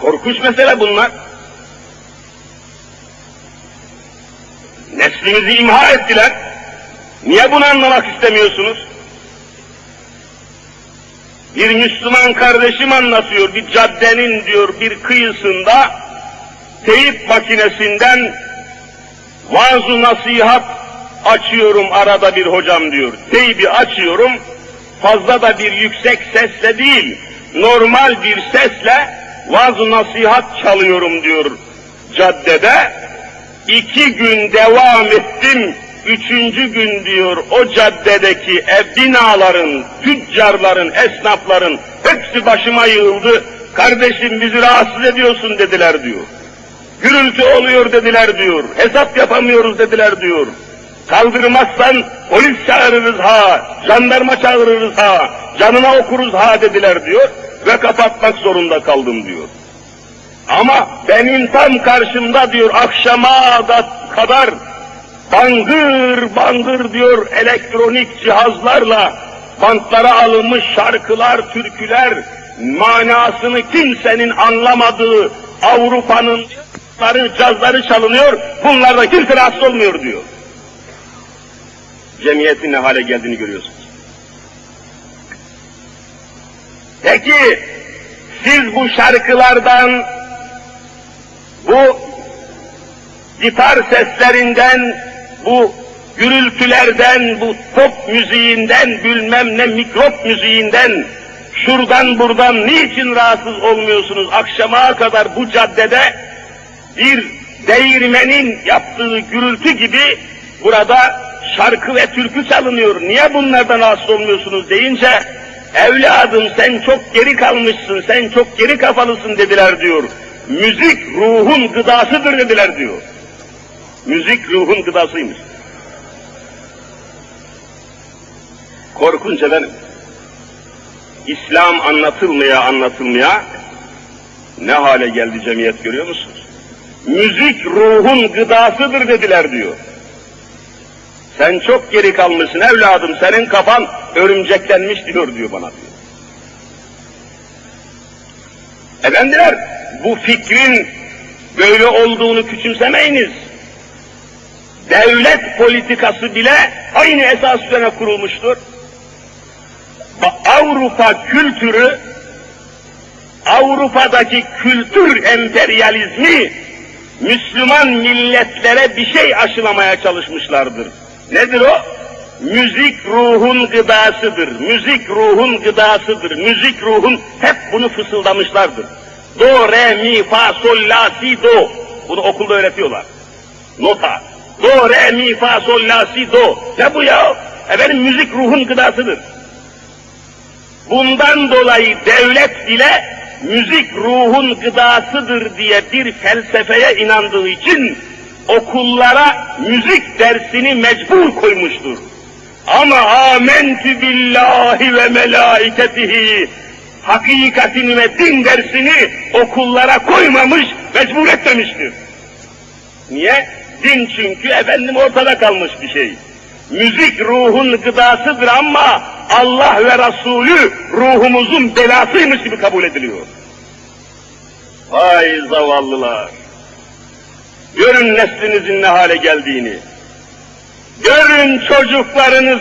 Korkunç mesele bunlar. Neslimizi imha ettiler. Niye bunu anlamak istemiyorsunuz? Bir Müslüman kardeşim anlatıyor, bir caddenin diyor bir kıyısında teyip makinesinden vaaz nasihat açıyorum arada bir hocam diyor. Teybi açıyorum, fazla da bir yüksek sesle değil, normal bir sesle vaaz nasihat çalıyorum diyor caddede. İki gün devam ettim, üçüncü gün diyor o caddedeki ev binaların, tüccarların, esnafların hepsi başıma yığıldı. Kardeşim bizi rahatsız ediyorsun dediler diyor. Gürültü oluyor dediler diyor. Hesap yapamıyoruz dediler diyor. Kaldırmazsan polis çağırırız ha, jandarma çağırırız ha, canına okuruz ha dediler diyor ve kapatmak zorunda kaldım diyor. Ama benim tam karşımda diyor akşama da kadar bangır bangır diyor elektronik cihazlarla bantlara alınmış şarkılar, türküler, manasını kimsenin anlamadığı Avrupa'nın cazları, çalınıyor, bunlarda kimse rahatsız olmuyor diyor. Cemiyetin ne hale geldiğini görüyorsunuz. Peki, siz bu şarkılardan, bu gitar seslerinden, bu gürültülerden, bu pop müziğinden, bilmem ne mikrop müziğinden, şuradan buradan niçin rahatsız olmuyorsunuz? Akşama kadar bu caddede bir değirmenin yaptığı gürültü gibi burada şarkı ve türkü çalınıyor. Niye bunlardan rahatsız olmuyorsunuz deyince evladım sen çok geri kalmışsın, sen çok geri kafalısın dediler diyor. Müzik ruhun gıdasıdır dediler diyor. Müzik ruhun gıdasıymış. Korkunç efendim. İslam anlatılmaya anlatılmaya ne hale geldi cemiyet görüyor musunuz? Müzik ruhun gıdasıdır dediler diyor. Sen çok geri kalmışsın evladım, senin kafan örümceklenmiş diyor diyor bana diyor. Efendiler, bu fikrin böyle olduğunu küçümsemeyiniz. Devlet politikası bile aynı esas üzerine kurulmuştur. Avrupa kültürü, Avrupa'daki kültür emperyalizmi, Müslüman milletlere bir şey aşılamaya çalışmışlardır. Nedir o? Müzik ruhun gıdasıdır. Müzik ruhun gıdasıdır. Müzik ruhun hep bunu fısıldamışlardır. Do, re, mi, fa, sol, la, si, do. Bunu okulda öğretiyorlar. Nota. Do, re, mi, fa, sol, la, si, do. Ne bu ya? Efendim müzik ruhun gıdasıdır. Bundan dolayı devlet bile müzik ruhun gıdasıdır diye bir felsefeye inandığı için okullara müzik dersini mecbur koymuştur. Ama amentü billahi ve melaiketihi hakikatini ve din dersini okullara koymamış, mecbur etmemiştir. Niye? Din çünkü efendim ortada kalmış bir şey. Müzik ruhun gıdasıdır ama Allah ve Resulü ruhumuzun belasıymış gibi kabul ediliyor. Vay zavallılar! Görün neslinizin ne hale geldiğini. Görün çocuklarınız